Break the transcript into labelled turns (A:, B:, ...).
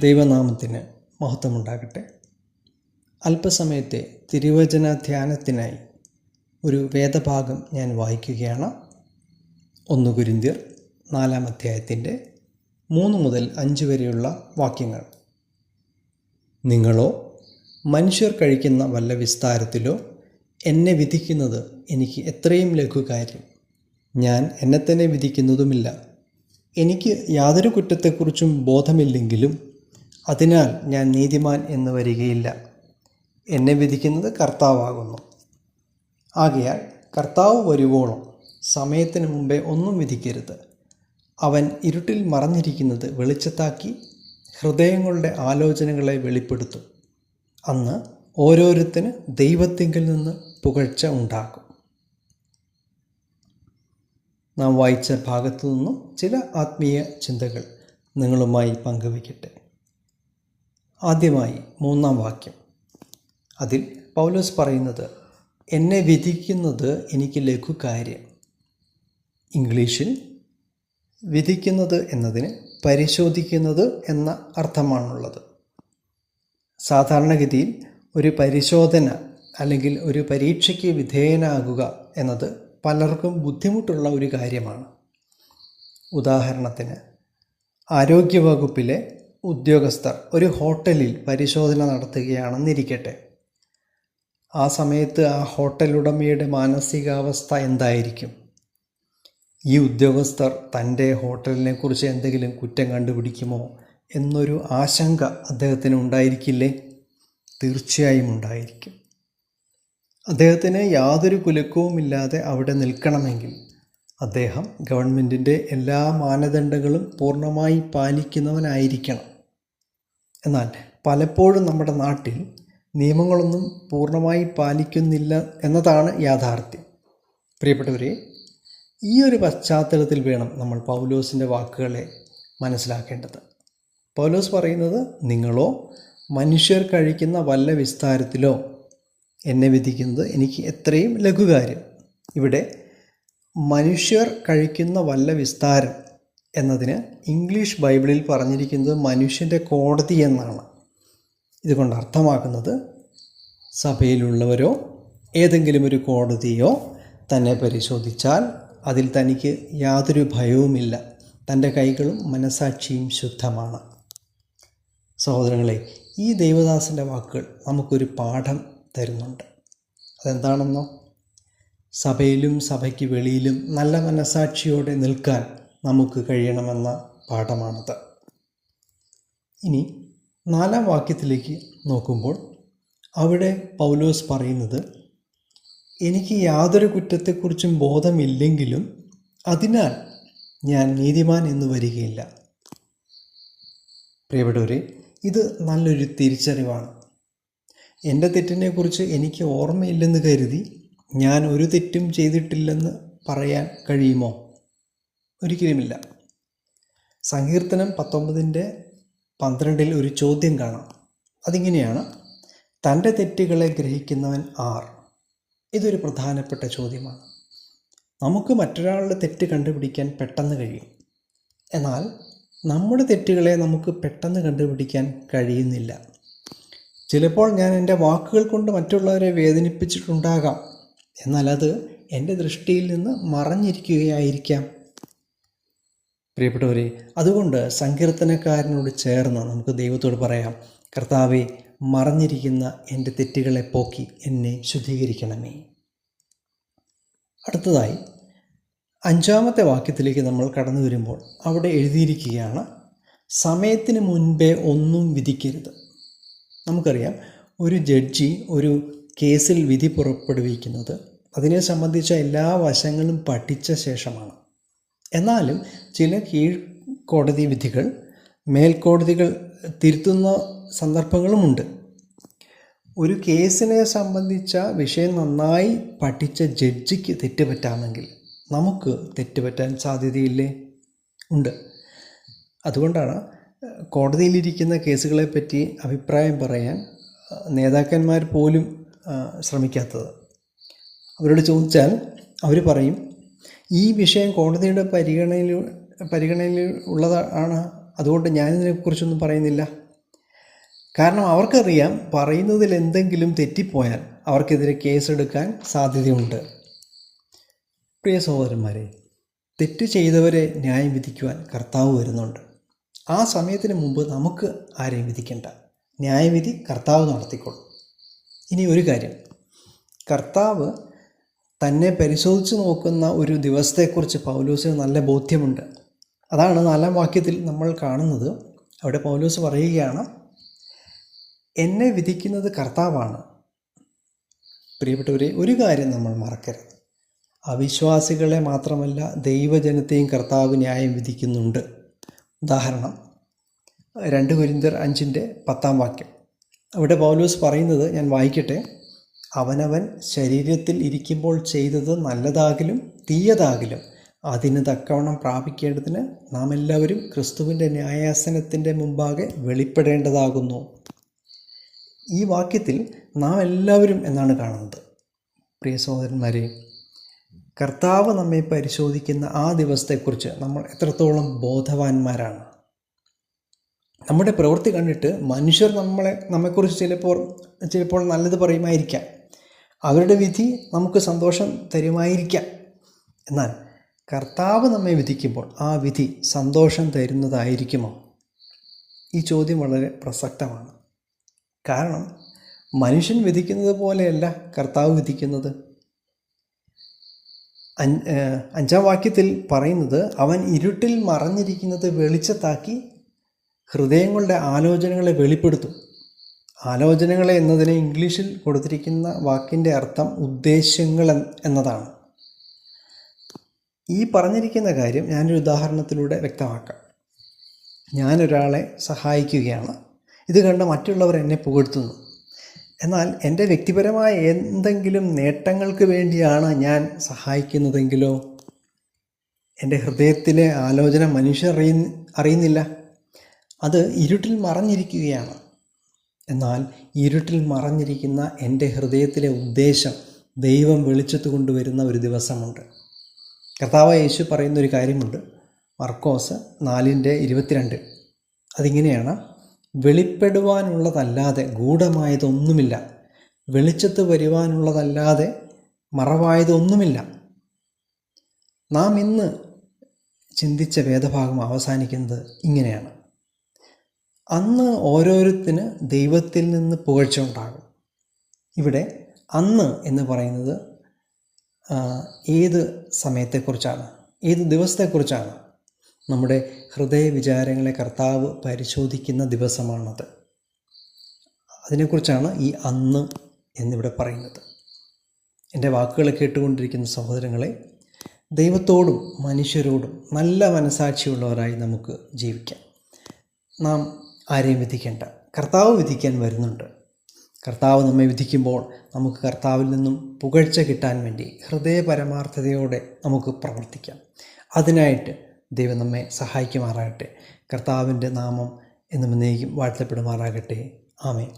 A: ദൈവനാമത്തിന് മഹത്വമുണ്ടാകട്ടെ. അല്പസമയത്തെ തിരുവചന ധ്യാനത്തിനായി ഒരു വേദഭാഗം ഞാൻ വായിക്കുകയാണ്. ഒന്ന് കുരിന്തിർ നാലാം അധ്യായത്തിന്റെ മൂന്ന് മുതൽ അഞ്ച് വരെയുള്ള വാക്യങ്ങൾ. നിങ്ങളോ മനുഷ്യർ കഴിക്കുന്ന വല്ല വിസ്താരത്തിലോ എന്നെ വിധിക്കുന്നത് എനിക്ക് എത്രയും ലഘുകാര്യം. ഞാൻ എന്നെ തന്നെ വിധിക്കുന്നതുമില്ല. എനിക്ക് യാതൊരു കുറ്റത്തെക്കുറിച്ചും ബോധമില്ലെങ്കിലും അതിനാൽ ഞാൻ നീതിമാൻ എന്ന് വരികയില്ല. എന്നെ വിധിക്കുന്നത് കർത്താവാകുന്നു. ആകയാൽ കർത്താവ് വരുവോളം സമയത്തിന് മുമ്പേ ഒന്നും വിധിക്കരുത്. അവൻ ഇരുട്ടിൽ മറഞ്ഞിരിക്കുന്നത് വെളിച്ചത്താക്കി ഹൃദയങ്ങളുടെ ആലോചനകളെ വെളിപ്പെടുത്തും. അന്ന് ഓരോരുത്തന് ദൈവത്തിങ്കിൽ നിന്ന് പുകഴ്ച ഉണ്ടാക്കും. നാം വായിച്ച ഭാഗത്തു നിന്നും ചില ആത്മീയ ചിന്തകൾ നിങ്ങളുമായി പങ്കുവയ്ക്കട്ടെ. ആദ്യമായി മൂന്നാം വാക്യം. അതിൽ പൗലോസ് പറയുന്നത് എന്നെ വിധിക്കുന്നത് എനിക്ക് ലഘുകാര്യം. ഇംഗ്ലീഷിൽ വിധിക്കുന്നത് എന്നതിന് പരിശോധിക്കുന്നത് എന്ന അർത്ഥമാണുള്ളത്. സാധാരണഗതിയിൽ ഒരു പരിശോധന അല്ലെങ്കിൽ ഒരു പരീക്ഷയ്ക്ക് വിധേയനാകുക എന്നത് പലർക്കും ബുദ്ധിമുട്ടുള്ള ഒരു കാര്യമാണ്. ഉദാഹരണത്തിന് ആരോഗ്യവകുപ്പിലെ ഉദ്യോഗസ്ഥർ ഒരു ഹോട്ടലിൽ പരിശോധന നടത്തുകയാണെന്നിരിക്കട്ടെ. ആ സമയത്ത് ആ ഹോട്ടൽ ഉടമയുടെ മാനസികാവസ്ഥ എന്തായിരിക്കും? ഈ ഉദ്യോഗസ്ഥർ തന്റെ ഹോട്ടലിനെ കുറിച്ച് എന്തെങ്കിലും കുറ്റം കണ്ടുപിടിക്കുമോ എന്നൊരു ആശങ്ക അദ്ദേഹത്തിന് ഉണ്ടായിരിക്കില്ലേ? തീർച്ചയായും ഉണ്ടായിരിക്കും. അദ്ദേഹത്തിന് യാതൊരു കുലുക്കവുമില്ലാതെ അവിടെ നിൽക്കണമെങ്കിൽ അദ്ദേഹം ഗവൺമെന്റിന്റെ എല്ലാ മാനദണ്ഡങ്ങളും പൂർണമായി പാലിക്കുന്നവനായിരിക്കണം. എന്നാൽ പലപ്പോഴും നമ്മുടെ നാട്ടിൽ നിയമങ്ങളൊന്നും പൂർണമായി പാലിക്കുന്നില്ല എന്നതാണ് യാഥാർത്ഥ്യം. പ്രിയപ്പെട്ടവരെ ഈ ഒരു പശ്ചാത്തലത്തിൽ വേണം നമ്മൾ പൗലോസിന്റെ വാക്കുകളെ മനസ്സിലാക്കേണ്ടത്. പൗലോസ് പറയുന്നത് നിങ്ങളോ മനുഷ്യർ കഴിക്കുന്ന വല്ല വിസ്താരത്തിലോ എന്നെ വിധിക്കുന്നത് എനിക്ക് എത്രയും ലഘുകാര്യം. ഇവിടെ മനുഷ്യർ കഴിക്കുന്ന വല്ല വിസ്താരം എന്നതിന് ഇംഗ്ലീഷ് ബൈബിളിൽ പറഞ്ഞിരിക്കുന്നത് മനുഷ്യന്റെ കോടതി എന്നാണ്. ഇതുകൊണ്ട് അർത്ഥമാക്കുന്നത് സഭയിലുള്ളവരോ ഏതെങ്കിലും ഒരു കോടതിയോ തന്നെ പരിശോധിച്ചാൽ അതിൽ തനിക്ക് യാതൊരു ഭയവുമില്ല. തന്റെ കൈകളും മനസാക്ഷിയും ശുദ്ധമാണ്. സഹോദരങ്ങളെ ഈ ദൈവദാസന്റെ വാക്കുകൾ നമുക്കൊരു പാഠം തരുന്നുണ്ട്. അതെന്താണെന്നോ? സഭയിലും സഭയ്ക്ക് വെളിയിലും നല്ല മനസാക്ഷിയോടെ നിൽക്കാൻ നമുക്ക് കഴിയണമെന്ന പാഠമാണത്. ഇനി നാലാം വാക്യത്തിലേക്ക് നോക്കുമ്പോൾ അവിടെ പൗലോസ് പറയുന്നത് എനിക്ക് യാതൊരു കുറ്റത്തെക്കുറിച്ചും ബോധമില്ലെങ്കിലും അതിനാൽ ഞാൻ നീതിമാൻ എന്ന് വരികയില്ല. പ്രിയപ്പെട്ടവരെ ഇത് നല്ലൊരു തിരിച്ചറിവാണ്. എന്റെ തെറ്റിനെക്കുറിച്ച് എനിക്ക് ഓർമ്മയില്ലെന്ന് കരുതി ഞാൻ ഒരു തെറ്റും ചെയ്തിട്ടില്ലെന്ന് പറയാൻ കഴിയുമോ? ഒരിക്കലുമില്ല. സങ്കീർത്തനം പത്തൊമ്പതിന്റെ പന്ത്രണ്ടിൽ ഒരു ചോദ്യം കാണാം. അതിങ്ങനെയാണ് തന്റെ തെറ്റുകളെ ഗ്രഹിക്കുന്നവൻ ആർ? ഇതൊരു പ്രധാനപ്പെട്ട ചോദ്യമാണ്. നമുക്ക് മറ്റൊരാളുടെ തെറ്റ് കണ്ടുപിടിക്കാൻ പെട്ടെന്ന് കഴിയും. എന്നാൽ നമ്മുടെ തെറ്റുകളെ നമുക്ക് പെട്ടെന്ന് കണ്ടുപിടിക്കാൻ കഴിയുന്നില്ല. ചിലപ്പോൾ ഞാൻ എന്റെ വാക്കുകൾ കൊണ്ട് മറ്റുള്ളവരെ വേദനിപ്പിച്ചിട്ടുണ്ടാകാം. എന്നാൽ അത് എന്റെ ദൃഷ്ടിയിൽ നിന്ന് മറഞ്ഞിരിക്കുകയായിരിക്കാം. പ്രിയപ്പെട്ടവരെ അതുകൊണ്ട് സങ്കീർത്തനക്കാരനോട് ചേർന്ന് നമുക്ക് ദൈവത്തോട് പറയാം കർത്താവെ മറഞ്ഞിരിക്കുന്ന എന്റെ തെറ്റുകളെ പോക്കി എന്നെ ശുദ്ധീകരിക്കണമേ. അടുത്തതായി അഞ്ചാമത്തെ വാക്യത്തിലേക്ക് നമ്മൾ കടന്നു വരുമ്പോൾ അവിടെ എഴുതിയിരിക്കുകയാണ് സമയത്തിന് മുൻപേ ഒന്നും വിധിക്കരുത്. നമുക്കറിയാം ഒരു ജഡ്ജി ഒരു കേസിൽ വിധി പുറപ്പെടുവിക്കുന്നത് അതിനെ സംബന്ധിച്ച എല്ലാ വശങ്ങളും പഠിച്ച ശേഷമാണ്. എന്നാലും ചില കീഴ്ക്കോടതി വിധികൾ മേൽക്കോടതികൾ തിരുത്തുന്ന സന്ദർഭങ്ങളുമുണ്ട്. ഒരു കേസിനെ സംബന്ധിച്ച വിഷയം നന്നായി പഠിച്ച ജഡ്ജിക്ക് തെറ്റുപറ്റാമെങ്കിൽ നമുക്ക് തെറ്റുപറ്റാൻ സാധ്യതയില്ലേ? ഉണ്ട്. അതുകൊണ്ടാണ് കോടതിയിലിരിക്കുന്ന കേസുകളെപ്പറ്റി അഭിപ്രായം പറയാൻ നേതാക്കന്മാർ പോലും ശ്രമിക്കാത്തത്. അവരോട് ചോദിച്ചാൽ അവർ പറയും ഈ വിഷയം കോടതിയുടെ പരിഗണനയിൽ പരിഗണനയിൽ ഉള്ളതാണ് അതുകൊണ്ട് ഞാനിതിനെക്കുറിച്ചൊന്നും പറയുന്നില്ല. കാരണം അവർക്കറിയാം പറയുന്നതിൽ എന്തെങ്കിലും തെറ്റിപ്പോയാൽ അവർക്കെതിരെ കേസെടുക്കാൻ സാധ്യതയുണ്ട്. പ്രിയ സഹോദരന്മാരെ തെറ്റ് ചെയ്തവരെ ന്യായം വിധിക്കുവാൻ കർത്താവ് വരുന്നുണ്ട്. ആ സമയത്തിന് മുമ്പ് നമുക്ക് ആരെയും വിധിക്കേണ്ട. ന്യായവിധി കർത്താവ് നടത്തിക്കൊള്ളും ഇനി ഒരു കാര്യം. കർത്താവ് തന്നെ പരിശോധിച്ച് നോക്കുന്ന ഒരു ദിവസത്തെക്കുറിച്ച് പൗലോസിന് നല്ല ബോധ്യമുണ്ട്. അതാണ് നാലാം വാക്യത്തിൽ നമ്മൾ കാണുന്നത്. അവിടെ പൗലോസ് പറയുകയാണ് എന്നെ വിധിക്കുന്നത് കർത്താവാണ്. പ്രിയപ്പെട്ടവരെ ഒരു കാര്യം നമ്മൾ മറക്കരുത്. അവിശ്വാസികളെ മാത്രമല്ല ദൈവജനത്തെയും കർത്താവ് ന്യായം വിധിക്കുന്നുണ്ട്. ഉദാഹരണം രണ്ട് കുരിന്തർ അഞ്ചിന്റെ പത്താം വാക്യം. അവിടെ പൗലോസ് പറയുന്നത് ഞാൻ വായിക്കട്ടെ. അവനവൻ ശരീരത്തിൽ ഇരിക്കുമ്പോൾ ചെയ്തത് നല്ലതാകിലും തീയതാകിലും അതിന് തക്കവണ്ണം പ്രാപിക്കേണ്ടതിന് നാം എല്ലാവരും ക്രിസ്തുവിന്റെ ന്യായാസനത്തിന്റെ മുമ്പാകെ വെളിപ്പെടേണ്ടതാകുന്നു. ഈ വാക്യത്തിൽ നാം എല്ലാവരും എന്നാണ് കാണുന്നത്. പ്രിയ സഹോദരന്മാരെ കർത്താവ് നമ്മെ പരിശോധിക്കുന്ന ആ ദിവസത്തെക്കുറിച്ച് നമ്മൾ എത്രത്തോളം ബോധവാന്മാരാണ്. നമ്മുടെ പ്രവൃത്തി കണ്ടിട്ട് മനുഷ്യർ നമ്മളെ നമ്മെക്കുറിച്ച് ചിലപ്പോൾ ചിലപ്പോൾ നല്ലത് പറയുമായിരിക്കാം. അവരുടെ വിധി നമുക്ക് സന്തോഷം തരുമായിരിക്കാം. എന്നാൽ കർത്താവ് നമ്മെ വിധിക്കുമ്പോൾ ആ വിധി സന്തോഷം തരുന്നതായിരിക്കുമോ? ഈ ചോദ്യം വളരെ പ്രസക്തമാണ്. കാരണം മനുഷ്യൻ വിധിക്കുന്നത് പോലെയല്ല കർത്താവ് വിധിക്കുന്നത്. അഞ്ചാം വാക്യത്തിൽ പറയുന്നത് അവൻ ഇരുട്ടിൽ മറഞ്ഞിരിക്കുന്നത് വെളിച്ചത്താക്കി ഹൃദയങ്ങളുടെ ആലോചനകളെ വെളിപ്പെടുത്തും. ആലോചനകളെ എന്നതിന് ഇംഗ്ലീഷിൽ കൊടുത്തിരിക്കുന്ന വാക്കിന്റെ അർത്ഥം ഉദ്ദേശ്യങ്ങൾ എന്നതാണ്. ഈ പറഞ്ഞിരിക്കുന്ന കാര്യം ഞാനൊരു ഉദാഹരണത്തിലൂടെ വ്യക്തമാക്കാം. ഞാനൊരാളെ സഹായിക്കുകയാണ്. ഇത് കണ്ട് മറ്റുള്ളവർ എന്നെ പുകഴ്ത്തുന്നു. എന്നാൽ എന്റെ വ്യക്തിപരമായ എന്തെങ്കിലും നേട്ടങ്ങൾക്ക് വേണ്ടിയാണ് ഞാൻ സഹായിക്കുന്നതെങ്കിലോ? എന്റെ ഹൃദയത്തിലെ ആലോചന മനുഷ്യർ അറിയ അറിയുന്നില്ല. അത് ഇരുട്ടിൽ മറഞ്ഞിരിക്കുകയാണ്. എന്നാൽ ഇരുട്ടിൽ മറഞ്ഞിരിക്കുന്ന എന്റെ ഹൃദയത്തിലെ ഉദ്ദേശം ദൈവം വെളിച്ചത്ത് കൊണ്ടുവരുന്ന ഒരു ദിവസമുണ്ട്. കർത്താവ് യേശു പറയുന്ന ഒരു കാര്യമുണ്ട്. മർക്കോസ് നാലിന്റെ ഇരുപത്തിരണ്ട്. അതിങ്ങനെയാണ് വെളിപ്പെടുവാനുള്ളതല്ലാതെ ഗൂഢമായതൊന്നുമില്ല. വെളിച്ചത്ത് വരുവാനുള്ളതല്ലാതെ മറവായതൊന്നുമില്ല. നാം ഇന്ന് ചിന്തിച്ച വേദഭാഗം അവസാനിക്കുന്നത് ഇങ്ങനെയാണ്. അന്ന് ഓരോരുത്തിന് ദൈവത്തിൽ നിന്ന് പുകഴ്ച ഉണ്ടാകും. ഇവിടെ അന്ന് എന്ന് പറയുന്നത് ഏത് സമയത്തെക്കുറിച്ചാണ്? ഏത് ദിവസത്തെക്കുറിച്ചാണ്? നമ്മുടെ ഹൃദയ വിചാരങ്ങളെ കർത്താവ് പരിശോധിക്കുന്ന ദിവസമാണത്. അതിനെക്കുറിച്ചാണ് ഈ അന്ന് എന്നിവിടെ പറയുന്നത്. എന്റെ വാക്കുകൾ കേട്ടുകൊണ്ടിരിക്കുന്ന സഹോദരങ്ങളെ ദൈവത്തോടും മനുഷ്യരോടും നല്ല മനസാക്ഷിയുള്ളവരായി നമുക്ക് ജീവിക്കാം. നാം ആരെയും വിധിക്കേണ്ട. കർത്താവ് വിധിക്കാൻ വരുന്നുണ്ട്. കർത്താവ് നമ്മെ വിധിക്കുമ്പോൾ നമുക്ക് കർത്താവിൽ നിന്നും പുകഴ്ച കിട്ടാൻ വേണ്ടി ഹൃദയ പരമാർത്ഥതയോടെ നമുക്ക് പ്രവർത്തിക്കാം. അതിനായിട്ട് ദൈവം നമ്മെ സഹായിക്കുമാറാകട്ടെ. കർത്താവിന്റെ നാമം എന്നും എന്നേക്കും വാഴ്ത്തപ്പെടുമാറാകട്ടെ. ആമേ